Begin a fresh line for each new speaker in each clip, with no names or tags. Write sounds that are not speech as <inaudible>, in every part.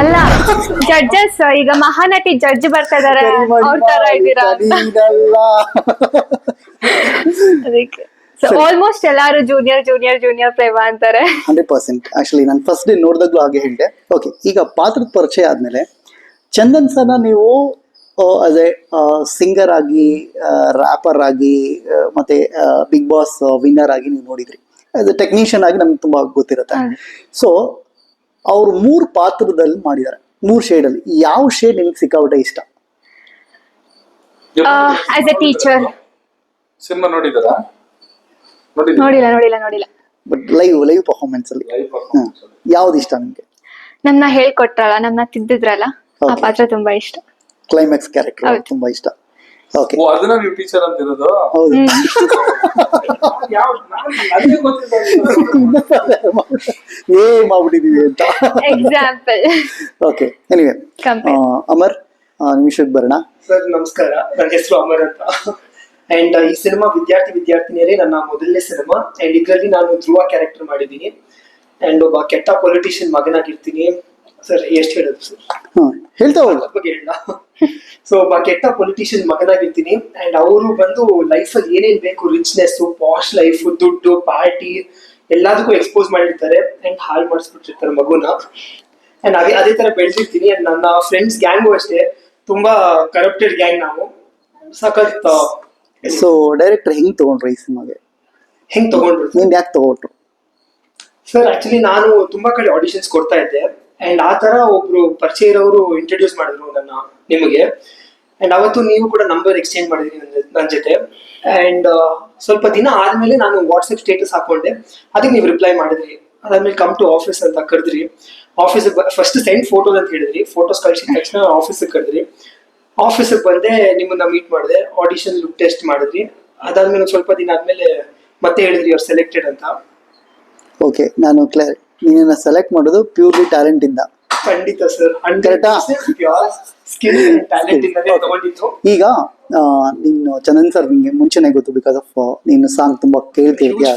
ಅಲ್ಲ ಜಡ್ಜಸ್ ಈಗ ಮಹಾನಟಿ ಜಡ್ಜ್ ಬರ್ತಾ ಇದಾರೆ ಅವ್ರ ತರ ಇದ್ದೀರಾ? ಅದಕ್ಕೆ. ಆಲ್ಮೋಸ್ಟ್ ಎಲ್ಲಾರು ಜೂನಿಯರ್ ಜೂನಿಯರ್ ಜೂನಿಯರ್ ಪ್ರೇಮ ಅಂತಾರೆ.
Hundred percent. ಆಕ್ಚುಲಿ ನಾನು ಫಸ್ಟ್ ಡೇ ನೋಡಿದಾಗ್ಲೂ ಹಾಗೆ ಹೇಳಿದೆ. ಓಕೆ ಈಗ ಪಾತ್ರದ ಪರಿಚಯ ಆದ್ಮೇಲೆ ಚಂದನ್ ಸರ್ನ ನೀವು ಆಸ್ ಎ ಸಿಂಗರ್ ಆಗಿ ರ್ಯಾಪರ್ ಆಗಿ ಮತ್ತೆ ಬಿಗ್ ಬಾಸ್ ವಿನ್ನರ್ ಆಗಿ ನೀವು ನೋಡಿದ್ರಿ. ಆಸ್ ಎ ಟೆಕ್ನಿಷಿಯನ್ ಆಗಿ ನಮ್ಗೆ ತುಂಬಾ ಗೊತ್ತಿರುತ್ತೆ. ಸೊ ಅವ್ರು ಮೂರು ಪಾತ್ರದಲ್ಲಿ ಮಾಡಿದ್ದಾರೆ. ಮೂರು ಅಲ್ಲಿ. ಯಾವ ಶೇಡ್ ನಿಮ್ಗೆ ಸಿಕ್ಕಾಬಿಟ್ಟೆ ಇಷ್ಟ?
ಆಸ್ ಎ ಟೀಚರ್
ಸಿನಿಮಾ ನೋಡಿದಾರ?
ನೋಡಿಲ್ಲ. ನೋಡಿಲ್ಲ ನೋಡಿಲ್ಲ
ಬಟ್ ಲೈವ್ ಲೈವ್ ಪರ್ಫಾರ್ಮೆನ್ಸ್ ಅಲ್ಲಿ.
Live performance ಅಲ್ಲಿ.
ಯಾವ್ದು ಇಷ್ಟ ನಿಮ್ಗೆ?
ನನ್ನ ಹೇಳ್ಕೊಟ್ರಲ್ಲ ನನ್ನ ತಿದ್ದಿದ್ರಲ್ಲ? ಆ ಪಾತ್ರ ತುಂಬಾ ಇಷ್ಟ.
ಕ್ಲೈಮ್ಯಾಕ್ಸ್ ಕ್ಯಾರೆಕ್ಟರ್ ತುಂಬಾ ಇಷ್ಟ.
ಓ ಅದನ್ನ ನೀವು ಟೀಚರ್ ಅಂತಿರೋದು
ಹೌದು. ಏ ಮಾಡ್ಬಿಟ್ಟಿದೀವಿ ಅಂತ.
Example
okay anyway. ಅಮರ್ ಆ, ನಿಮಿಷಕ್ಕೆ ಬರೋಣ.
ಸರ್ ನಮಸ್ಕಾರ. ನನ್ನ ಹೆಸರು ಅಮರ್ ಅಂತ. ಅಂಡ್ ಈ ಸಿನಿಮಾ ವಿದ್ಯಾರ್ಥಿ ವಿದ್ಯಾರ್ಥಿನಿಯರೇ ನನ್ನ ಮೊದಲನೇ ಸಿನಿಮಾ. ಅಂಡ್ ಇದರಲ್ಲಿ ನಾನು ಧ್ರುವ ಕ್ಯಾರೆಕ್ಟರ್ ಮಾಡಿದ್ದೀನಿ. ಅಂಡ್ ಒಬ್ಬ ಕೆಟ್ಟ ಪೊಲಿಟಿಷಿಯನ್ ಮಗನಾಗಿರ್ತೀನಿ. ಸರ್ ಎಷ್ಟು ಹೇಳೋದು ಸರ್
ಹ್ಮ್ ಹೇಳ್ತಾ ಹೋಗು.
ಅದ್ರ ಬಗ್ಗೆ ಹೇಳ ಸೊ <laughs> ಒಬ್ಬ ಕೆಟ್ಟ ಪೊಲಿಟಿಷಿಯನ್ ಮಗನಾಗಿರ್ತೀನಿ ಅಂಡ್ ಅವರು ಬಂದು ಲೈಫಲ್ಲಿ ಏನೇನ್ ಬೇಕು ರಿಚ್ನೆಸ್ ಪಾಶ್ ಲೈಫ್ ದುಡ್ಡು ಪಾರ್ಟಿ ಎಲ್ಲದಕ್ಕೂ ಎಕ್ಸ್ಪೋಸ್ ಮಾಡಿರ್ತಾರೆ ಅಂಡ್ ಹಾಳು ಮಾಡಿಸ್ಬಿಟ್ಟಿರ್ತಾರೆ ಮಗುನ. ಅಂಡ್ ಅದೇ ಅದೇ ತರ ಬೆಳೆದಿರ್ತೀನಿ ಅಂಡ್ ನನ್ನ ಫ್ರೆಂಡ್ಸ್ ಗ್ಯಾಂಗು ಅಷ್ಟೇ ತುಂಬಾ ಕರಪ್ಟೆಡ್ ಗ್ಯಾಂಗ್ ನಾವು. ಸಖತ್
ಸೊ ಡೈರೆಕ್ಟರ್ ಹೆಂಗ್ ತಗೊಂಡ್ರಿ ಈ ಸಿನಿಮಾಗೆ?
ಹೆಂಗ್ ತಗೊಂಡ್ರು?
ನೀನ್ ಯಾಕೆ ತಗೊಂಡ್ರು?
ಸರ್ ಆಕ್ಚುಲಿ ನಾನು ತುಂಬಾ ಕಡೆ ಆಡಿಷನ್ಸ್ ಕೊಡ್ತಾ ಇದ್ದೆ. ಅಂಡ್ ಆ ತರ ಒಬ್ರು ಪರಿಚಯ ಇರೋರು ಇಂಟ್ರೊಡ್ಯೂಸ್ ಮಾಡಿದ್ರು ನನ್ನ, ನಿಮಗೆ. ಅಂಡ್ ಅವತ್ತು ನೀವು ಕೂಡ ನಂಬರ್ ಎಕ್ಸ್ಚೇಂಜ್ ಮಾಡಿದ್ರಿ ನನ್ನ ಜೊತೆ ಅಂಡ್ ಸ್ವಲ್ಪ ದಿನ ಆದ್ಮೇಲೆ ನಾನು ವಾಟ್ಸ್ಆಪ್ ಸ್ಟೇಟಸ್ ಹಾಕೊಂಡೆ. ಅದಕ್ಕೆ ನೀವು ರಿಪ್ಲೈ ಮಾಡಿದ್ರಿ. ಅದಾದ್ಮೇಲೆ ಕಮ್ ಟು ಆಫೀಸ್ ಅಂತ ಕರೆದ್ರಿ. ಆಫೀಸ್ ಫಸ್ಟ್ ಸೆಂಡ್ ಫೋಟೋಸ್ ಅಂತ ಹೇಳಿದ್ರಿ. ಫೋಟೋಸ್ ಕಳ್ಸಿದ ತಕ್ಷಣ ಆಫೀಸಿಗೆ ಕರೆದ್ರಿ. ಆಫೀಸಿಗೆ ಬಂದೆ ನಿಮ್ಮನ್ನ ಮೀಟ್ ಮಾಡಿದೆ. ಆಡಿಷನ್ ಲುಕ್ ಟೆಸ್ಟ್ ಮಾಡಿದ್ರಿ. ಅದಾದ್ಮೇಲೆ ಸ್ವಲ್ಪ ದಿನ ಆದ್ಮೇಲೆ ಮತ್ತೆ ಹೇಳಿದ್ರಿ ಅವ್ರು ಸೆಲೆಕ್ಟೆಡ್ ಅಂತ.
ಓಕೆ ನಾನು ಕ್ಲಿಯರ್ ನೀನನ್ನ ಸೆಲೆಕ್ಟ್ ಮಾಡೋದು ಪ್ಯೂರ್ಲಿ ಟ್ಯಾಲೆಂಟ್ ಇಂದ.
ಖಂಡಿತ ಸರ್ ಸ್ಕಿಲ್ ಟ್ಯಾಲೆಂಟ್ ತಗೊಂಡಿದ್ದು.
ಈಗ ನೀನು ಚಂದನ್ ಸರ್ ನಿಂಗೆ ಮುಂಚೆನೆ ಗೊತ್ತು ಬಿಕಾಸ್ ಆಫ್ ನೀನು ಸಾಂಗ್ ತುಂಬಾ ಕೇಳ್ತಿರ್ತೀಯ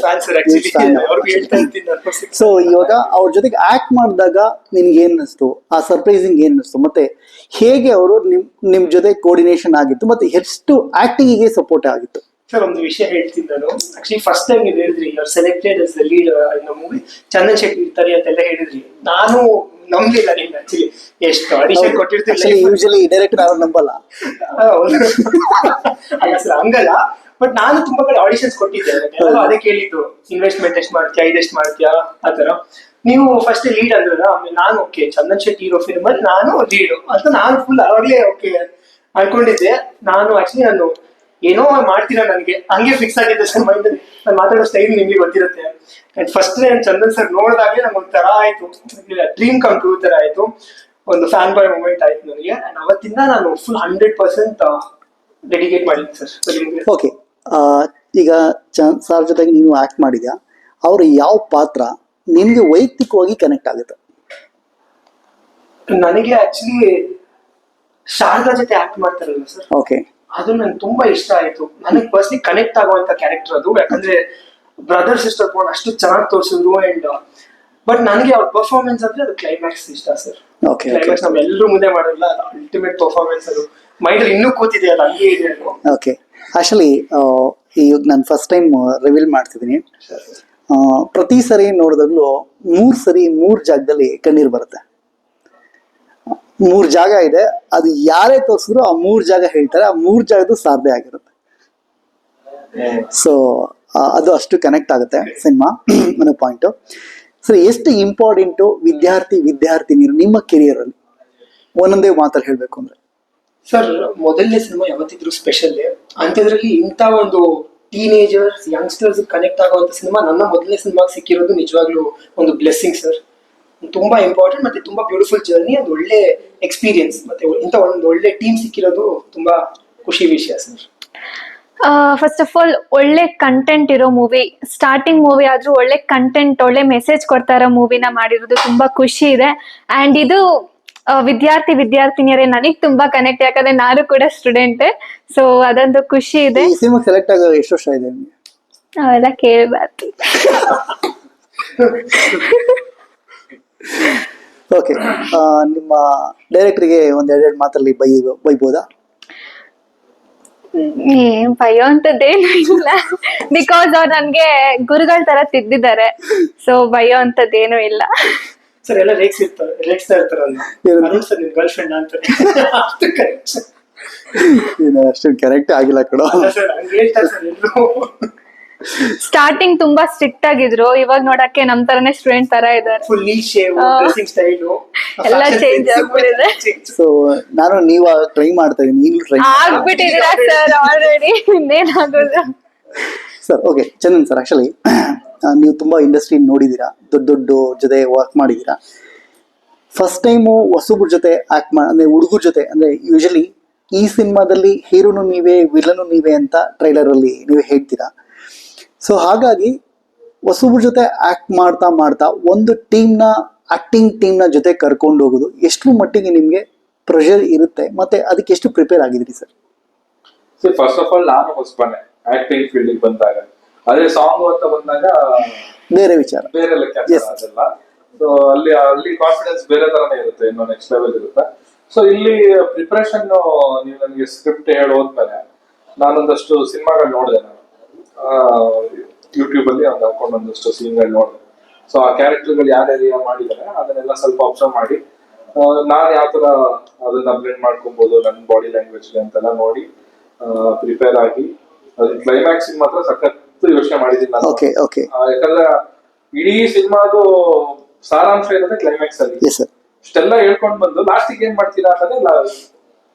ಸೊ ಇವಾಗ ಅವ್ರ ಜೊತೆಗೆ ಆಕ್ಟ್ ಮಾಡಿದಾಗ ನಿನ್ಗೆ ಏನ್ ಅನಿಸ್ತು ಆ ಸರ್ಪ್ರೈಸಿಂಗ್ ಏನ್ ಅನಿಸ್ತು ಮತ್ತೆ ಹೇಗೆ ಅವರು ನಿಮ್ ನಿಮ್ ಜೊತೆ ಕೋರ್ಡಿನೇಷನ್ ಆಗಿತ್ತು? ಮತ್ತೆ ಎಷ್ಟು ಆಕ್ಟಿಂಗಿಗೆ ಸಪೋರ್ಟ್ ಆಗಿತ್ತು?
ಸರ್ ಒಂದು ವಿಷಯ ಹೇಳ್ತೀನಿ ನಾನು ಆಕ್ಚುಲಿ ಫಸ್ಟ್ ಟೈಮ್ ನೀವು ಹೇಳಿದ್ರಿ your selected as the lead in movie Chandan Shetty ಇರ್ತಾರೆ ಅಂತೆಲ್ಲ ಹೇಳಿದ್ರಿ. ನಾನು ನಂಬಲಿಲ್ಲ ನಿಮ್ಗೆ ಆಕ್ಚುಲಿ ಎಷ್ಟು ಆಡಿಷನ್ ಕೊಟ್ಟಿರ್ತೀನಿ
ಯೂಶಲಿ ಡೈರೆಕ್ಟರ್ ಅವ್ರು ನಂಬಲ್ಲ.
ಅಲ್ಲ ಸರ್ ಹಂಗಲ್ಲ. ಬಟ್ ನಾನು ತುಂಬಾ ಕಡೆ ಆಡಿಷನ್ಸ್ ಕೊಟ್ಟಿದ್ದೆ. ಎಲ್ಲರೂ ಅದೇ ಕೇಳಿದ್ದು. ಇನ್ವೆಸ್ಟ್ಮೆಂಟ್ ಎಷ್ಟು ಮಾಡ್ತೀಯಾ ಇದೆಷ್ಟು ಮಾಡ್ತೀಯಾ ಆ ತರ ನೀವು ಫಸ್ಟ್ ಲೀಡ್ ಅಂದ್ರಲ್ಲ ಆಮೇಲೆ ನಾನು ಓಕೆ ಚಂದನ್ ಶೆಟ್ಟಿ ಇರೋ ಫಿಲ್ಮ್ ಅಲ್ಲಿ ನಾನು ಲೀಡ್ ಅಂತ ನಾನು ಫುಲ್ ಅವಾಗಲೇ ಓಕೆ ಅನ್ಕೊಂಡಿದ್ದೆ. ನಾನು ಆಕ್ಚುಲಿ ನಾನು ಏನೋ ಮಾಡ್ತೀರಾ ನನಗೆ? ಹಂಗೆ ಫಿಕ್ಸ್ ಆಗಿದೆ ಸರ್ ಮೈಂಡ್ ನಾನು ಮಾತಾಡೋ ಸ್ಟೈಲ್ ನಿಮಗೆ ಗೊತ್ತಿರುತ್ತೆ. ಅಂಡ್ ಫಸ್ಟ್ ನಾನು ಚಂದನ್ ಸರ್ ನೋಡಿದಾಗಲೇ ನಂಗೆ ಒಂಥರ ಆಯ್ತು. ಡ್ರೀಮ್ ಕಮ್ ಟ್ರೂ ಥರ ಆಯ್ತು. ಒಂದು ಫ್ಯಾನ್ ಬಾಯ್ ಮೂಮೆಂಟ್ ಆಯ್ತು ನನಗೆ. ಅಂಡ್ ಅವತ್ತಿಂದ ನಾನು ಫುಲ್ ಹಂಡ್ರೆಡ್ ಪರ್ಸೆಂಟ್ ಡೆಡಿಕೇಟ್ ಮಾಡಿದ್ದೀನಿ ಸರ್
ಓಕೆ ಈಗ ಸರ್ ಜೊತೆಗೆ ನೀವು ಆಕ್ಟ್ ಮಾಡಿದ್ಯಾ? ಅವ್ರ ಯಾವ ಪಾತ್ರ ನಿಮಗೆ ವೈಯಕ್ತಿಕವಾಗಿ ಕನೆಕ್ಟ್ ಆಗುತ್ತೆ?
ನನಗೆ ಆಕ್ಚುಲಿ ಶಾರದಾ ಜೊತೆ ಆಕ್ಟ್ ಮಾಡ್ತಾರಲ್ಲ ಸರ್
ಓಕೆ
ಅದು ನನ್ಗೆ ತುಂಬಾ ಇಷ್ಟ ಆಯ್ತು. ನನಗೆ ಪರ್ಸ್ನಲಿ ಕನೆಕ್ಟ್ ಆಗುವಂತ ಕ್ಯಾರೆಕ್ಟರ್ ಅದು. ಯಾಕಂದ್ರೆ ಬ್ರದರ್ ಸಿಸ್ಟರ್ ಫೋನ್ ಅಷ್ಟು ಚೆನ್ನಾಗಿ ತೋರಿಸಿದ್ರು ಅಂಡ್ ಬಟ್ ನನಗೆ ಅವ್ರ ಪರ್ಫಾರ್ಮೆನ್ಸ್ ಅಂದ್ರೆ ಅದು ಕ್ಲೈಮ್ಯಾಕ್ಸ್ ಇಷ್ಟ ಸರ್ ಕ್ಲೈಮ್ಯಾಕ್ಸ್ ಎಲ್ಲರೂ ಮುಂದೆ ಮಾಡಿರಲ್ಲ ಅದು ಅಲ್ಟಿಮೇಟ್ ಪರ್ಫಾರ್ಮೆನ್ಸ್ ಅದು. ಮೈಂಡ್ ಇನ್ನೂ ಕೂತಿದೆ ಅದು ಹಂಗೆ ಇದೆ
ಓಕೆ ಆಕ್ಚುಲಿ ಈಗ ನಾನು ಫಸ್ಟ್ ಟೈಮ್ ರಿವೀಲ್ ಮಾಡ್ತಿದ್ದೀನಿ. ಪ್ರತಿ ಸರಿ ನೋಡಿದಾಗ್ಲೂ ಮೂರ್ ಸರಿ ಮೂರ್ ಜಾಗದಲ್ಲಿ ಕಣ್ಣೀರ್ ಬರುತ್ತೆ. ಮೂರ್ ಜಾಗ ಇದೆ. ಅದು ಯಾರೇ ತೋರಿಸಿದ್ರು ಆ ಮೂರು ಜಾಗ ಹೇಳ್ತಾರೆ. ಆ ಮೂರು ಜಾಗದ್ದು ಸಾಧ್ಯ ಆಗಿರುತ್ತೆ. ಸೊ ಅದು ಅಷ್ಟು ಕನೆಕ್ಟ್ ಆಗುತ್ತೆ ಸಿನಿಮಾ ಅನ್ನೋ ಪಾಯಿಂಟು ಸೊ ಎಷ್ಟು ಇಂಪಾರ್ಟೆಂಟು ವಿದ್ಯಾರ್ಥಿ, ವಿದ್ಯಾರ್ಥಿನಿಯರು ನಿಮ್ಮ ಕೆರಿಯರ್ ಅಲ್ಲಿ ಒಂದೊಂದೇ ಮಾತಲ್ಲಿ ಹೇಳ್ಬೇಕು ಅಂದ್ರೆ.
ಸರ್ ಮೊದಲನೇ ಸಿನಿಮಾ ಯಾವತ್ತಿದ್ರು ಸ್ಪೆಷಲ್ ಅಂಥದ್ರಲ್ಲಿ ಇಂಥ ಒಂದು ಟೀನೇಜರ್ಸ್ ಯಂಗ್ಸ್ಟರ್ಸ್ ಕನೆಕ್ಟ್ ಆಗುವಂತ ಸಿನಿಮಾ ನನ್ನ ಮೊದಲನೇ ಸಿನಿಮಾಗ ಸಿಕ್ಕಿರೋದು ನಿಜವಾಗ್ಲೂ ಒಂದು ಬ್ಲೆಸ್ಸಿಂಗ್ ಸರ್ ತುಂಬಾ ಇಂಪಾರ್ಟೆಂಟ್ ಮತ್ತೆ ತುಂಬಾ ಬ್ಯೂಟಿಫುಲ್ ಜರ್ನಿ ಒಂದು ಒಳ್ಳೆ ಎಕ್ಸ್ಪೀರಿಯನ್ಸ್ ಮತ್ತೆ ಇಂಥ ಒಂದು ಒಳ್ಳೆ ಟೀಮ್ ಸಿಕ್ಕಿರೋದು ತುಂಬಾ ಖುಷಿ ವಿಷಯ ಸರ್.
ಫಸ್ಟ್ ಆಫ್ ಆಲ್ ಒಳ್ಳೆ ಕಂಟೆಂಟ್ ಇರೋ ಮೂವಿ ಸ್ಟಾರ್ಟಿಂಗ್ ಮೂವಿ ಆದ್ರೂ ಒಳ್ಳೆ ಕಂಟೆಂಟ್ ಒಳ್ಳೆ ಮೆಸೇಜ್ ಕೊಡ್ತಾ ಇರೋ ಮೂವಿನ ಮಾಡಿರೋದು ತುಂಬಾ ಖುಷಿ ಇದೆ. ಅಂಡ್ ಇದು ವಿದ್ಯಾರ್ಥಿ ವಿದ್ಯಾರ್ಥಿನಿಯರೇ ನನಗೆ ತುಂಬಾ ಕನೆಕ್ಟ್ ಯಾಕಂದ್ರೆ ನಾನು ಕೂಡ ಸ್ಟೂಡೆಂಟ್ ಸೊ ಅದೊಂದು ಖುಷಿ ಇದೆ.
ಸಿನಿಮಾ ಸೆಲೆಕ್ಟ್ ಆಗೋ ಎಷ್ಟು ವರ್ಷ ಇದೆ ನಿಮಗೆ?
ಅವೆಲ್ಲ ಕೇಳಬಾರ್ದು. <laughs>
ಓಕೆ ನಿಮ್ಮ ಡೈರೆಕ್ಟ್ರಿಗೆ ಒಂದ್ ಎರಡೆರಡು ಮಾತಲ್ಲಿ ಬೈ ಬೈಬೋದಾ?
ಏನ್ ಭಯ ಅಂತದ್ದೇನು ಇಲ್ಲ. ಬಿಕಾಸ್ ಅವ್ರು ನನ್ಗೆ ಗುರುಗಳ ತರ ತಿದ್ದಿದ್ದಾರೆ. ಸೊ ಭಯ ಅಂತದ್ದೇನು ಇಲ್ಲ.
ಸರ್ ಎಲ್ಲ ರೇಕ್ಸ್ ಇರ್ತಾರೆ ರೇಕ್ಸ್ತಾ ಇರ್ತಾರಲ್ಲ ಅರುಣ್ ಸರ್ ನಿಮ್ ಗರ್ಲ್ ಫ್ರೆಂಡ್ ಅಂತಾರೆ ಅಷ್ಟು correct sir.
ಏನು ಕರೆಕ್ಟ್ ಆಗಿಲ್ಲ
ಕೊಡೋ ಹೇಳ್ತಾರೆ ಸರ್
ಸ್ಟಾರ್ಟಿಂಗ್ ತುಂಬಾ ಸ್ಟ್ರಿಕ್ಟ್ ಆಗಿದ್ರು. ಇವಾಗ ನೋಡಕ್ಕೆ ನಮ್ ತರನೇ ಸ್ಟೂಡೆಂಟ್ ತರ ಇದಾರೆ.
ಫುಲ್ಲಿ ಶೇವ್ ಡ್ರೆಸ್ಸಿಂಗ್ ಸ್ಟೈಲ್
ಎಲ್ಲ ಚೇಂಜ್ ಆಗ್ಬಿಟ್ಟಿದೆ.
ಸೊ ನಾನು ನೀವು ಟ್ರೈ ಮಾಡ್ತಾ ಇದೀನಿ. ಈಗಲೂ ಟ್ರೈ
ಆಗ್ಬಿಟ್ಟಿದೀರಾ sir already ಇನ್ನೇನಾಗೋದು?
Sir okay Chandan sir actually ನೀವು ತುಂಬಾ ಇಂಡಸ್ಟ್ರಿ ನೋಡಿದ್ದೀರಾ. ದೊಡ್ಡ ದೊಡ್ಡ ಜೊತೆ ವರ್ಕ್ ಮಾಡಿದ್ದೀರಾ. ಫಸ್ಟ್ ಟೈಮು ಹೊಸಬ್ರ ಜೊತೆ ಆಕ್ಟ್ ಮಾಡಿ ಅಂದ್ರೆ ಹುಡುಗರ ಜೊತೆ ಅಂದ್ರೆ ಯೂಶಲಿ ಈ ಸಿನಿಮಾದಲ್ಲಿ ಹೀರೋನು ನೀವೇ ವಿಲನು ನೀವೇ ಅಂತ ಟ್ರೈಲರ್ ಅಲ್ಲಿ ನೀವು ಹೇಳ್ತೀರಾ? ಸೊ ಹಾಗಾಗಿ ಹೊಸಬ್ರ ಜೊತೆ ಆಕ್ಟ್ ಮಾಡ್ತಾ ಮಾಡ್ತಾ ಒಂದು ಟೀಮ್ನ ಆಕ್ಟಿಂಗ್ ಟೀಮ್ನ ಜೊತೆ ಕರ್ಕೊಂಡು ಹೋಗೋದು ಎಷ್ಟು ಮಟ್ಟಿಗೆ ನಿಮಗೆ ಪ್ರೆಷರ್ ಇರುತ್ತೆ ಮತ್ತೆ ಅದಕ್ಕೆ ಎಷ್ಟು prepare ಆಗಿದ್ರಿ sir
so first of all ನಾನು ಹೊಸಬನೆ ಆಕ್ಟಿಂಗ್ ಫೀಲ್ಡ್ ಬಂದಾಗ. ಅದೇ ಸಾಂಗ್ ಅಂತ ಬಂದಾಗ
ಬೇರೆ ವಿಚಾರ.
ಬೇರೆ ಲೆಕ್ಕ. ಅದೆಲ್ಲ. ಸೊ ಅಲ್ಲಿ ಅಲ್ಲಿ ಕಾನ್ಫಿಡೆನ್ಸ್ ಬೇರೆ ತರನೇ ಇರುತ್ತೆ ಇನ್ನು ನೆಕ್ಸ್ಟ್ ಲೆವೆಲ್ ಇರುತ್ತೆ. ಸೊ ಇಲ್ಲಿ ಪ್ರಿಪರೇಷನ್ ನೀವು ನನಗೆ ಸ್ಕ್ರಿಪ್ಟ್ ಹೇಳೋದ್ಮೇಲೆ ನಾನೊಂದಷ್ಟು ಸಿನಿಮಾಗಳು ನೋಡಿದೆ ನಾನು. ಯೂಟ್ಯೂಬ್ ಅಲ್ಲಿ ಒಂದು ಹಾಕೊಂಡು ಒಂದಷ್ಟು ಸೀನ್ಗಳು ನೋಡಿದೆ. ಸೊ ಆ ಕ್ಯಾರೆಕ್ಟರ್ಗಳು ಯಾರ್ಯಾರು ಮಾಡಿದ್ದಾರೆ ಅದನ್ನೆಲ್ಲ ಸ್ವಲ್ಪ ಅಬ್ಸರ್ವ್ ಮಾಡಿ. ನಾನು ಯಾವ ತರ ಅದನ್ನ ಬ್ಲೆಂಡ್ ಮಾಡ್ಕೊಬಹುದು ನನ್ನ ಬಾಡಿ ಲ್ಯಾಂಗ್ವೇಜ್ ಅಂತೆಲ್ಲ ನೋಡಿ ಪ್ರಿಪೇರ್ ಆಗಿ ಅದನ್ನ ಕ್ಲೈಮ್ಯಾಕ್ಸ್ ಮಾತ್ರ ಸಖತ್ ಯೋಚನೆ ಮಾಡಿದೀನಿ ನಾನು. ಯಾಕಂದ್ರೆ ಇಡೀ ಸಿನಿಮಾದು ಸಾರಾಂಶ ಏನಂದ್ರೆ ಕ್ಲೈಮ್ಯಾಕ್ಸ್ ಅಲ್ಲಿ. ಇಷ್ಟೆಲ್ಲ ಹೇಳ್ಕೊಂಡ್ ಬಂದು ಲಾಸ್ಟಿಗೆ ಏನ್ ಮಾಡ್ತೀರಾ? ಅನ್ನೋದೇ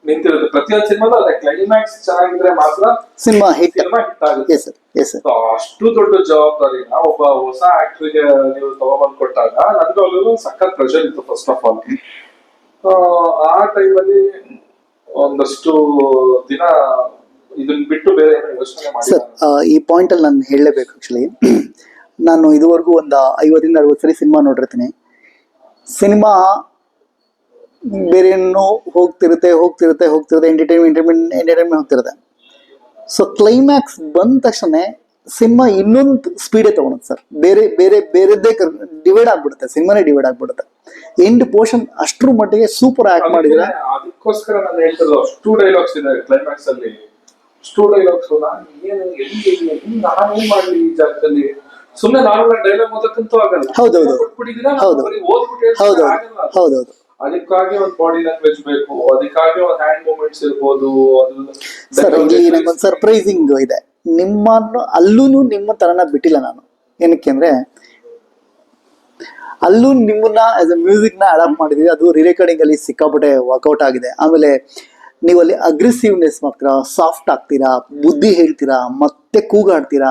ನಿಂತಿರುತ್ತೆ ಪ್ರತಿಯೊಂದು ಸಿನಿಮಾದ ಅದೇ ಕ್ಲೈಮ್ಯಾಕ್ಸ್ ಚೆನ್ನಾಗಿದ್ರೆ ಮಾತ್ರ
ಸಿನಿಮಾ ಹಿಟ್
ಸಿನಿಮಾ ಹಿಟ್ ಆಗುತ್ತೆ.
ಎಸ್ ಸರ್ ಎಸ್ ಸರ್
ಅಷ್ಟು ದೊಡ್ಡ ಜವಾಬ್ದಾರಿ. ಒಬ್ಬ ಹೊಸ ಆಕ್ಟ್ರಿಗೆ ನೀವು ತಗೊಂಡ್ಬಂದ್ ಕೊಟ್ಟಾಗ ನನ್ಗೆ ಅವ್ರಿಗೂ ಸಖತ್ ಪ್ರೆಷರ್ ಇತ್ತು ಫಸ್ಟ್ ಆಫ್ ಆಲ್ ಆ ಟೈಮಲ್ಲಿ ಒಂದಷ್ಟು ದಿನ ಇದನ್ನ ಬಿಟ್ಟು ಬೇರೆ ಏನೋ ಯೋಚನೆ
ಸರ್ ಈ ಪಾಯಿಂಟ್ ಅಲ್ಲಿ ನಾನು ಹೇಳಲೇಬೇಕು ಆಕ್ಚುಲಿ <clears throat> ನಾನು ಇದುವರೆಗೂ ಒಂದು ಐವತ್ತರಿಂದ ಅರವತ್ತು ಸರಿ ಸಿನಿಮಾ ನೋಡಿರ್ತೀನಿ. ಸಿನಿಮಾ ಬೇರೆ ಏನೋ ಹೋಗ್ತಿರುತ್ತೆ ಹೋಗ್ತಿರುತ್ತೆ ಹೋಗ್ತಿರುತ್ತೆ ಎಂಟರ್ಟೈನ್ಮೆಂಟ್ ಎಂಟರ್ಟೈನ್ಮೆಂಟ್ ಎಂಟರ್ಟೈನ್ಮೆಂಟ್ ಹೋಗ್ತಿರುತ್ತೆ. ಸೊ ಕ್ಲೈಮ್ಯಾಕ್ಸ್ ಬಂದ ತಕ್ಷಣ ಸಿನಿಮಾ ಇನ್ನೊಂದು ಸ್ಪೀಡೇ ತಗೊಳುತ್ತೆ ಸರ್. ಬೇರೆ ಬೇರೆ ಬೇರೆದ್ದೇ ಡಿವೈಡ್ ಆಗ್ಬಿಡುತ್ತೆ ಸಿನಿಮಾನೇ ಡಿವೈಡ್ ಆಗ್ಬಿಡುತ್ತೆ. ಎಂಡ್ ಪೋರ್ಷನ್ ಅಷ್ಟ್ರ ಮಟ್ಟಿಗೆ ಸೂಪರ್ ಆಕ್ಟ್ ಮಾಡಿದ್ರೆ
ಅದಕ್ಕೆ- ಅದಕ್ಕೋಸ್ಕರ ನಾನು ಹೇಳ್ತಿರೋದು ಅಷ್ಟು ಡೈಲಾಗ್ಸ್ ಇದೆ ಕ್ಲೈಮ್ಯಾಕ್ಸ್ ಅಲ್ಲಿ. ಅಷ್ಟು ಡೈಲಾಗ್ಸ್ ನಾನು ಏನು ಎಲ್ಲಿ ನಾನು ಮಾಡ್ಲಿ ಈ ಜಾಗದಲ್ಲಿ? ಸುಮ್ಮನೆ ನಾರ್ಮಲ್ ಡೈಲಾಗ್ ಓದಕ್ಕಂತೂ ಆಗಲ್ಲ.
ಹೌದೌದು. ಹೌದು. ಹೌದೌದು. ಹೌದೌದು.
ಅದಕ್ಕಾಗಿ ಒಂದು ಬಾಡಿ ಲ್ಯಾಂಗ್ವೇಜ್ ಬೇಕು ಅದಕ್ಕಾಗಿ ಒಂದು ಹ್ಯಾಂಡ್ ಮೂವ್ಮೆಂಟ್ಸ್ ಇರ್ಬೋದು
ಸರ್ ಇಲ್ಲಿ ನಂಗೊಂದು ಸರ್ಪ್ರೈಸಿಂಗ್ ಇದೆ. ನಿಮ್ಮನ್ನು ಅಲ್ಲೂ ನಿಮ್ಮ ತರನ ಬಿಟ್ಟಿಲ್ಲ ನಾನು. ಏನಕ್ಕೆ ಅಂದ್ರೆ ಅಲ್ಲೂ ನಿಮ್ಮನ್ನ ಆಸ್ ಅ ಮ್ಯೂಸಿಕ್ನ ಅಡಾಪ್ಟ್ ಮಾಡಿದೀವಿ ಅದು ರಿರೆಕಾರ್ಡಿಂಗ್ ಅಲ್ಲಿ ಸಿಕ್ಕಾಪಟ್ಟೆ ವರ್ಕೌಟ್ ಆಗಿದೆ. ಆಮೇಲೆ ನೀವು ಅಲ್ಲಿ ಅಗ್ರೆಸಿವ್ನೆಸ್ ಮಾಡ್ತೀರಾ ಸಾಫ್ಟ್ ಆಗ್ತೀರಾ ಬುದ್ಧಿ ಹೇಳ್ತೀರಾ ಮತ್ತೆ ಕೂಗಾಡ್ತೀರಾ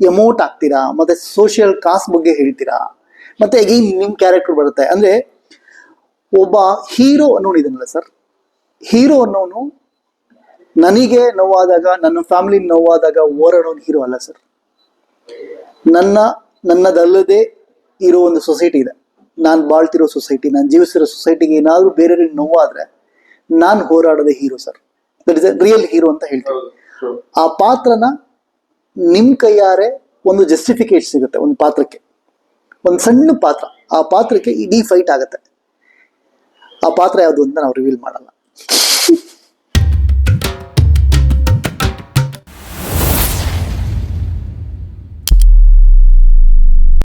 ಎಮೋಟ್ ಆಗ್ತೀರಾ ಮತ್ತೆ ಸೋಷಿಯಲ್ ಕಾಸ್ ಬಗ್ಗೆ ಹೇಳ್ತೀರಾ ಮತ್ತೆ ಅಗೈನ್ ನಿಮ್ ಕ್ಯಾರೆಕ್ಟರ್ ಬರುತ್ತೆ. ಅಂದ್ರೆ ಒಬ್ಬ ಹೀರೋ ಅನ್ನೋನಿದನಲ್ಲ ಸರ್. ಹೀರೋ ಅನ್ನೋನು ನನಗೆ ನೋವಾದಾಗ ನನ್ನ ಫ್ಯಾಮಿಲಿ ನೋವಾದಾಗ ಹೋರಾಡೋನು ಹೀರೋ ಅಲ್ಲ ಸರ್. ನನ್ನ ನನ್ನದಲ್ಲದೆ ಇರೋ ಒಂದು ಸೊಸೈಟಿ ಇದೆ. ನಾನು ಬಾಳ್ತಿರೋ ಸೊಸೈಟಿ ನಾನು ಜೀವಿಸಿರೋ ಸೊಸೈಟಿಗೆ ಏನಾದರೂ ಬೇರೆ ನೋವಾದ್ರೆ ನಾನು ಹೋರಾಡೋದೇ hero sir. That is real hero ಅಂತ ಹೇಳ್ತೀನಿ. ಆ ಪಾತ್ರನ ನಿಮ್ ಕೈಯಾರೆ ಒಂದು ಜಸ್ಟಿಫಿಕೇಟ್ ಸಿಗುತ್ತೆ ಒಂದು ಪಾತ್ರಕ್ಕೆ. ಒಂದು ಸಣ್ಣ ಪಾತ್ರ ಆ ಪಾತ್ರಕ್ಕೆ ಇಡೀ ಫೈಟ್ ಆಗುತ್ತೆ. ಆ ಪಾತ್ರ ಯಾವುದು ಅಂತ ನಾವು ರಿವೀಲ್ ಮಾಡಲ್ಲ.